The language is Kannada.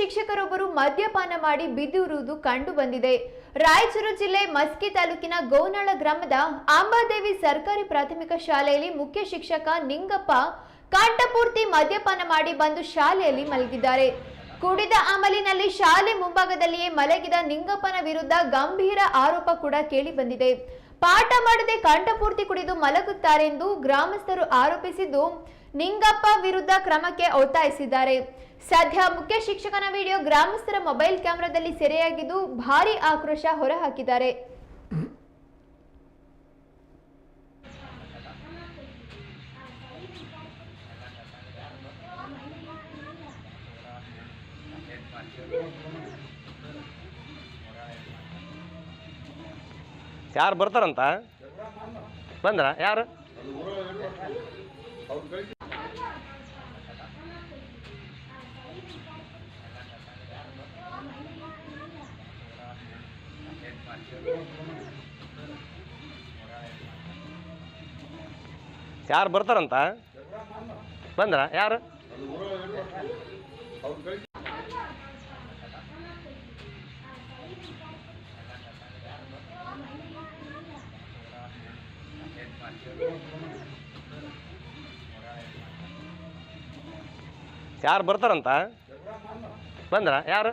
ಶಿಕ್ಷಕರೊಬ್ಬರು ಮದ್ಯಪಾನ ಮಾಡಿ ಬಿದ್ದಿರುವುದು ಕಂಡು ಬಂದಿದೆ. ರಾಯಚೂರು ಜಿಲ್ಲೆ ಮಸ್ಕಿ ತಾಲೂಕಿನ ಗೋನಾಳ ಗ್ರಾಮದ ಅಂಬಾದೇವಿ ಸರ್ಕಾರಿ ಪ್ರಾಥಮಿಕ ಶಾಲೆಯಲ್ಲಿ ಮುಖ್ಯ ಶಿಕ್ಷಕ ನಿಂಗಪ್ಪ ಕಂಠಪೂರ್ತಿ ಮದ್ಯಪಾನ ಮಾಡಿ ಬಂದು ಶಾಲೆಯಲ್ಲಿ ಮಲಗಿದ್ದಾರೆ. ಕುಡಿದ ಅಮಲಿನಲ್ಲಿ ಶಾಲೆ ಮುಂಭಾಗದಲ್ಲಿಯೇ ಮಲಗಿದ ನಿಂಗಪ್ಪನ ವಿರುದ್ಧ ಗಂಭೀರ ಆರೋಪ ಕೂಡ ಕೇಳಿ ಬಂದಿದೆ. ಪಾಠ ಮಾಡದೆ ಕಂಠಪೂರ್ತಿ ಕುಡಿದು ಮಲಗುತ್ತಾರೆಂದು ಗ್ರಾಮಸ್ಥರು ಆರೋಪಿಸಿದ್ದು ನಿಂಗಪ್ಪ ವಿರುದ್ಧ ಕ್ರಮಕ್ಕೆ ಒತ್ತಾಯಿಸಿದ್ದಾರೆ. ಸದ್ಯ ಮುಖ್ಯ ಶಿಕ್ಷಕನ ವಿಡಿಯೋ ಗ್ರಾಮಸ್ಥರ ಮೊಬೈಲ್ ಕ್ಯಾಮೆರಾದಲ್ಲಿ ಸೆರೆಯಾಗಿದ್ದು ಭಾರಿ ಆಕ್ರೋಶ ಹೊರಹಾಕಿದ್ದಾರೆ. ಯಾರು ಬರ್ತಾರಂತ? ಬಂದ್ರ? ಯಾರು? ಯಾರು ಬರ್ತಾರಂತ? ಬಂದ್ರ? ಯಾರು? ಯಾರು ಬರ್ತಾರಂತ? ಬಂದ್ರ? ಯಾರು?